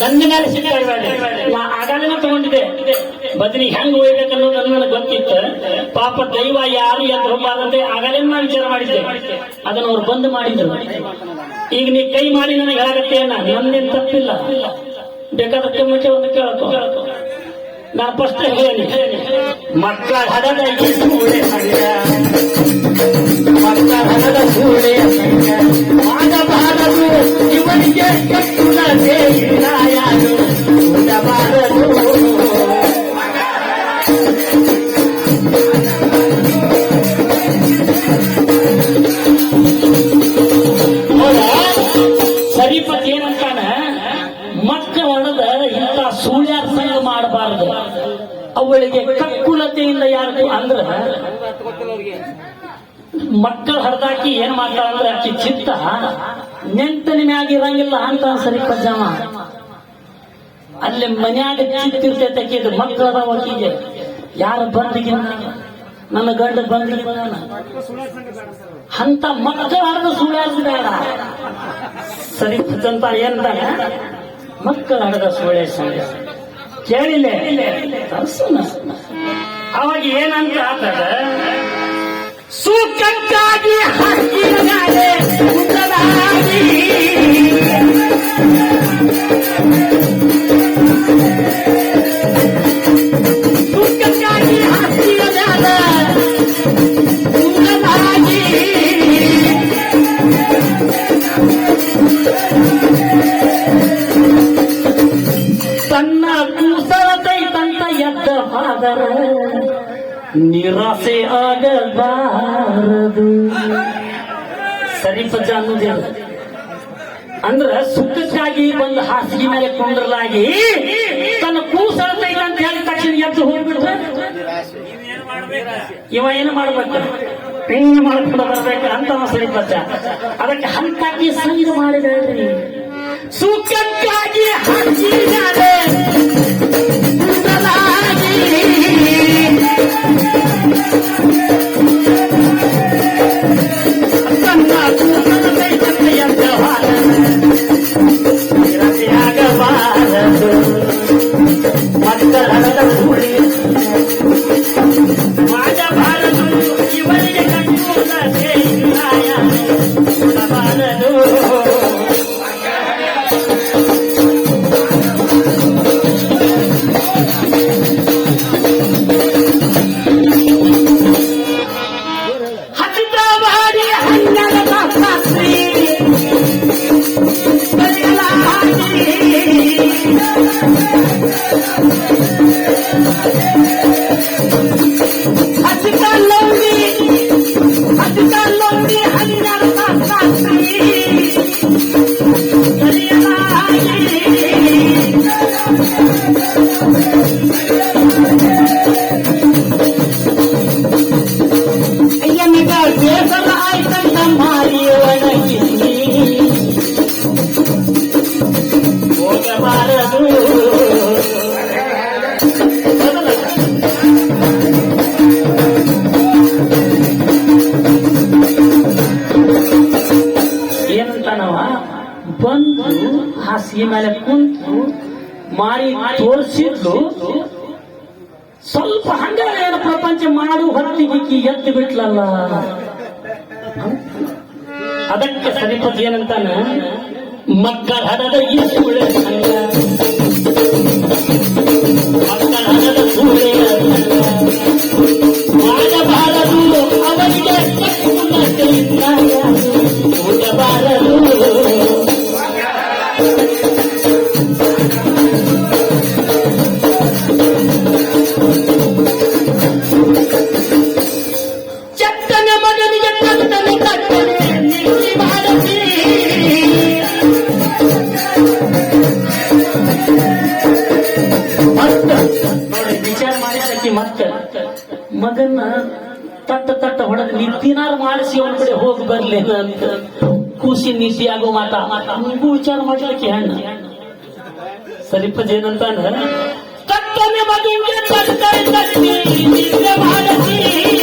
ನನ್ನ ಮೇಲೆ ನಾ ಆಗಾಗಲೇ ತಗೊಂಡಿದ್ದೆ ಬದನಿ ಹೆಂಗ್ ಹೋಗ್ಬೇಕು ಅನ್ನೋದು ನನಗೆ ಗೊತ್ತಿತ್ತು. ಪಾಪ ದೈವ ಯಾರು ಎದ್ದು ಹೋಗ್ಬಾರ್ದಂತೆ ಆಗಲೇ ನಾ ವಿಚಾರ ಮಾಡಿದ್ದೆ. ಅದನ್ನ ಅವ್ರು ಬಂದ್ ಮಾಡಿದ್ರು. ಈಗ ನೀ ಕೈ ಮಾಡಿ ನನಗೆ ಹೇಳಾಗತ್ತೆ ನನ್ನೇನ್ ತಪ್ಪಿಲ್ಲ. ಬೇಕಾದ ಕಮಿಟಿ ಒಂದು ಕೇಳತ್ತು ನಾನು ಫಸ್ಟ್ ಹೇಳಿ. ಮಕ್ಕಳ ಹಡದ ಈ ಕಕ್ಕುಲತೆಯಿಂದ ಯಾರು ಅಂದ್ರ ಮಕ್ಕಳ ಹರಿದಾಕಿ ಏನ್ ಮಾಡ್ತಾಳ ಅಂದ್ರೆ ಆಕಿ ಚಿತ್ತ ನೆಂತನ ಮ್ಯಾಗ ಇರಂಗಿಲ್ಲ ಅಂತ ಸರಿ ಪಜ್ಜಾಮ. ಅಲ್ಲಿ ಮನ್ಯಾಗ ಚಿತ್ತಿರ್ತೈತೆ ಆಕಿದು ಮಕ್ಕಳ ಆಕಿಗೆ ಯಾರು ಬಂದಿಗೆ ನನ್ನ ಗಂಡ ಬಂದಿಗೆ ಅಂತ ಮಕ್ಕಳ ಹರಿದ ಸುಳ್ಯಾರ್ಸ ಬೇಡ ಸರಿ ಪಜಂತ ಏನ್ ಮಕ್ಕಳ ಹಡದ ಸುಳ್ಯಾಸ ಕೇಳಿಲ್ಲ ತರ್ಸೋಣ ಅವಾಗ ಏನಂತ ಆತದ ಸುಖಕ್ಕಾಗಿ ಹಕ್ಕಿನಾಲೆ ಉದ್ದದಾಗಿ ಸುಖಕ್ಕಾಗಿ ಹಕ್ಕಿನಾಲ ಎದ್ದ ನಿರಾಸೆ ಆಗಬಾರದು. ಸರಿ ಪಜ್ಜ ಅನ್ನೋದಿಲ್ಲ ಅಂದ್ರ ಸುಖಕ್ಕಾಗಿ ಬಂದು ಹಾಸಿಗೆ ಮೇಲೆ ಕೊಂಡ್ರಲಾಗಿ ತನ್ನ ಕೂಸಳತೈತಂತ ಹೇಳಿದ ತಕ್ಷಣ ಎದ್ದು ಹೋಗ್ಬಿಟ್ರೆ ಇವ ಏನು ಮಾಡ್ಬೇಕು? ಹೆಂಗ್ ಮಾಡ್ಕೊಂಡು ಬರ್ಬೇಕು ಅಂತ ಸರಿ ಪಚ್ಚ ಅದಕ್ಕೆ ಹಂತಾಗಿ ಸಂಗ ಮಾಡಿದ್ರಿ ಸುಖಕ್ಕಾಗಿ ಹಸಿರಾದೆ la ಬಂದು ಹಾಸಿಗೆ ಮೇಲೆ ಕುಂತು ಮಾರಿ ತೋರಿಸಿದ್ಲು ಸ್ವಲ್ಪ ಹಂಗ ಏನು ಪ್ರಪಂಚ ಮಾಡು ಹೊತ್ತಿಗೆ ಎದ್ದು ಬಿಟ್ಲಲ್ಲ. ಅದಕ್ಕೆ ಸರಿಪತಿ ಏನಂತಾನ ಮಕ್ಕಳ ಹಣದ ಈ ತಟ್ಟ ತಟ್ಟ ಹೊಡೆದು ನಿದ್ದಿನಾರು ಮಾಡಿಸಿ ಅವನ ಕಡೆ ಹೋಗಿ ಬರ್ಲಿ ಅಂತ. ಕೂಸಿ ನಿದ್ದೆ ಆಗೋ ಮಾತ. ಹಂಗೂ ವಿಚಾರ ಮಾಡ್ಲಿಕ್ಕೆ ಹೆಣ್ಣು. ಸರಿಪದ ಏನಂತ ಕಟ್ಟನೆ ಮಗನಿಗೆ ಕಟ್ಟನೆ ಕಟ್ಟಿ, ನಿದ್ದೆ